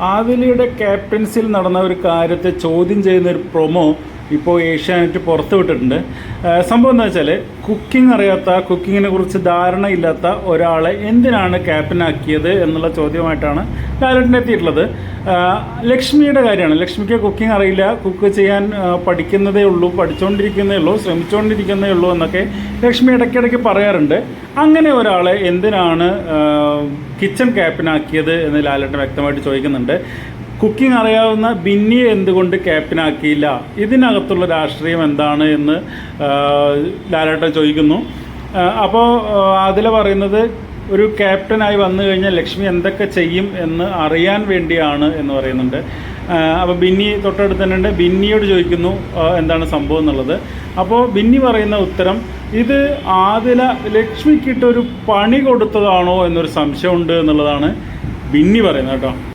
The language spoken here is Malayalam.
ആദിലയുടെ ക്യാപ്റ്റൻസിൽ നടന്ന ഒരു കാര്യത്തെ ചോദ്യം ചെയ്യുന്ന ഒരു പ്രൊമോ ഇപ്പോൾ ഏഷ്യാനെറ്റ് പുറത്ത് വിട്ടിട്ടുണ്ട്. സംഭവം എന്താ വെച്ചാൽ കുക്കിംഗ് അറിയാത്ത കുക്കിങ്ങിനെ കുറിച്ച് ധാരണ ഇല്ലാത്ത ഒരാളെ എന്തിനാണ് ക്യാപ്റ്റനാക്കിയത് എന്നുള്ള ചോദ്യമായിട്ടാണ് ലാലറ്റിന് എത്തിയിട്ടുള്ളത്. ലക്ഷ്മിയുടെ കാര്യമാണ്. ലക്ഷ്മിക്ക് കുക്കിംഗ് അറിയില്ല. കുക്ക് ചെയ്യാൻ പഠിക്കുന്നതേ ഉള്ളൂ പഠിച്ചുകൊണ്ടിരിക്കുന്നേ ഉള്ളൂ ശ്രമിച്ചുകൊണ്ടിരിക്കുന്നേ ഉള്ളൂ എന്നൊക്കെ ലക്ഷ്മി ഇടയ്ക്കിടയ്ക്ക് പറയാറുണ്ട്. അങ്ങനെ ഒരാളെ എന്തിനാണ് കിച്ചൺ ക്യാപ്റ്റനാക്കിയത് എന്ന് ലാലേട്ടൻ വ്യക്തമായിട്ട് ചോദിക്കുന്നുണ്ട്. കുക്കിംഗ് അറിയാവുന്ന ബിന്നിയെ എന്തുകൊണ്ട് ക്യാപ്റ്റനാക്കിയില്ല ഇതിനകത്തുള്ള രാഷ്ട്രീയം എന്താണ് എന്ന് ലാലേട്ടൻ ചോദിക്കുന്നു. അപ്പോൾ അതിൽ പറയുന്നത് ഒരു ക്യാപ്റ്റനായി വന്നു കഴിഞ്ഞാൽ ലക്ഷ്മി എന്തൊക്കെ ചെയ്യും എന്ന് അറിയാൻ വേണ്ടിയാണ് എന്ന് പറയുന്നുണ്ട്. അപ്പോൾ ബിന്നി തൊട്ടടുത്ത് തന്നെ ഉണ്ട് ബിന്നിയോട് ചോദിക്കുന്നു എന്താണ് സംഭവം എന്നുള്ളത്. അപ്പോൾ ബിന്നി പറയുന്ന ഉത്തരം ഇത് ആദില ലക്ഷ്മിക്കിട്ടൊരു പണി കൊടുത്തതാണോ എന്നൊരു സംശയമുണ്ട് എന്നുള്ളതാണ് ബിന്നി പറയുന്നത് കേട്ടോ.